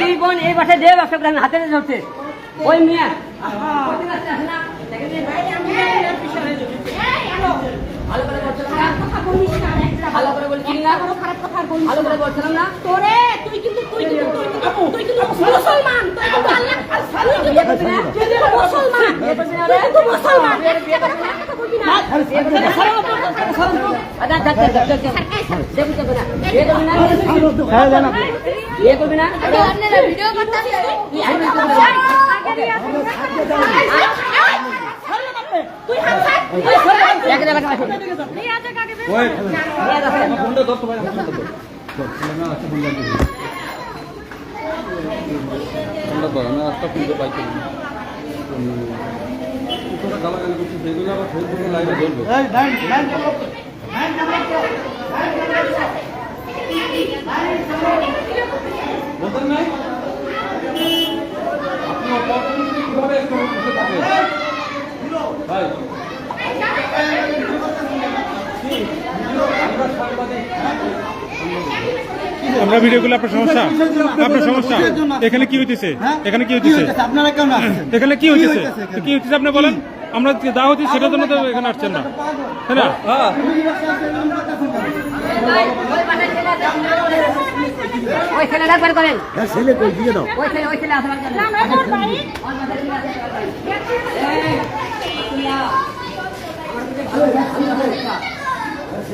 দুই বোন এই বাসায় যে ব্যবসা করে হাতে ধরছে ওই মিয়া। ভালো করে বলছিলাম না ভালো করে বলছিলাম না ভালো করে বলছিলাম না তোরে তুই কিন্তু তুই কিন্তু তুই কিন্তু মুসলমান তুই কিন্তু আল্লাহ তুই কিন্তু মুসলমান তুই কিন্তু মুসলমান একটা কথা আমি একটা ফোনটা পাইছি গালাগালি করছিস সেগুলো আবার ফেসবুকে লাইভে নাই আপনি অপরচুনিটি কীভাবে একটু বসে থাকেন ভাই আমরা সাংবাদিক আমরা ভিডিও করলে আপনার সমস্যা? আপনার সমস্যা? এখানে কি হইতেছে? এখানে কি হইতেছে? এখানে কি হইতেছে? কি হইতেছে আপনি বলেন? আমরা যা হচ্ছে সেটার জন্য তো এখানে আসছেন না। তাই না? ওই করেন ছেলে ওই ছেলে আসবার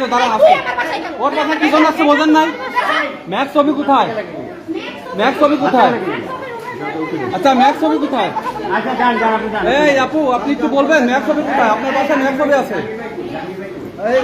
তো দাঁড়া তুই আসো। আমার বাসায় কেন? ওর কথা কি জন্য আসছে বোঝেন নাই? ম্যাক্স ছবি কোথায়? ম্যাক্স ছবি কোথায়? আচ্ছা ম্যাক্স ছবি কোথায়? এই আপু আপনি একটু বলবেন ম্যাক্স ছবি কোথায়? আপনার বাসায় ম্যাক্স ছবি আছে। এই